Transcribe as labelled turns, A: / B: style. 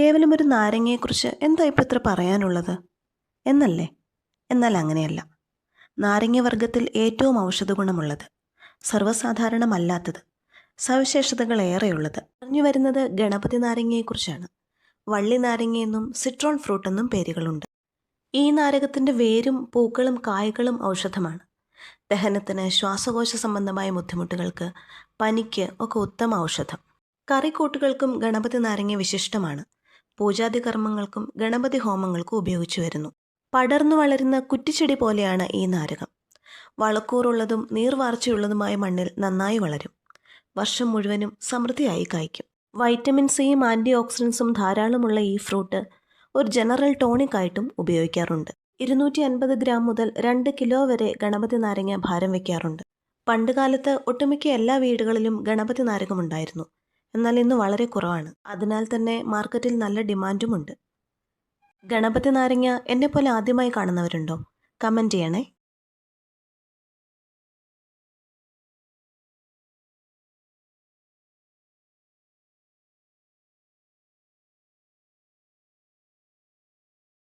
A: കേവലം ഒരു നാരങ്ങയെക്കുറിച്ച് എന്താ ഇപ്പം ഇത്ര പറയാനുള്ളത്? എന്നല്ലേ? എന്നാൽ അങ്ങനെയല്ല. നാരങ്ങ വർഗത്തിൽ ഏറ്റവും ഔഷധ ഗുണമുള്ളത് സർവസാധാരണമല്ലാത്തത് സവിശേഷതകൾ ഏറെയുള്ളത് പറഞ്ഞു വരുന്നത് ഗണപതി നാരങ്ങയെക്കുറിച്ചാണ്. വള്ളി നാരങ്ങയെന്നും സിട്രോൺ ഫ്രൂട്ട് എന്നും പേരുകളുണ്ട്. ഈ നാരകത്തിന്റെ വേരും പൂക്കളും കായ്കളും ഔഷധമാണ്. ദഹനത്തിന് ശ്വാസകോശ സംബന്ധമായ ബുദ്ധിമുട്ടുകൾക്ക് പനിക്ക് ഒക്കെ ഉത്തമ ഔഷധം. കറിക്കൂട്ടുകൾക്കും ഗണപതി നാരങ്ങ വിശിഷ്ടമാണ്. പൂജാതി കർമ്മങ്ങൾക്കും ഗണപതി ഹോമങ്ങൾക്കും ഉപയോഗിച്ചു വരുന്നു. പടർന്നു വളരുന്ന കുറ്റിച്ചെടി പോലെയാണ് ഈ നാരകം. വളക്കൂറുള്ളതും നീർവാർച്ചയുള്ളതുമായ മണ്ണിൽ നന്നായി വളരും. വർഷം മുഴുവനും സമൃദ്ധിയായി കായ്ക്കും. വൈറ്റമിൻ സിയും ആന്റി ഓക്സിഡൻസും ധാരാളമുള്ള ഈ ഫ്രൂട്ട് ഒരു ജനറൽ ടോണിക് ആയിട്ടും ഉപയോഗിക്കാറുണ്ട്. ഇരുന്നൂറ്റി അൻപത് ഗ്രാം മുതൽ രണ്ട് കിലോ വരെ ഗണപതി നാരങ്ങ ഭാരം വയ്ക്കാറുണ്ട്. പണ്ടുകാലത്ത് ഒട്ടുമിക്ക എല്ലാ വീടുകളിലും ഗണപതി നാരകമുണ്ടായിരുന്നു എന്നാൽ ഇന്ന് വളരെ കുറവാണ്. അതിനാൽ തന്നെ മാർക്കറ്റിൽ നല്ല ഡിമാൻഡുമുണ്ട്. ഗണപതി നാരങ്ങ എന്നെപ്പോലെ ആദ്യമായി കാണുന്നവരുണ്ടോ? കമന്റ് ചെയ്യണേ.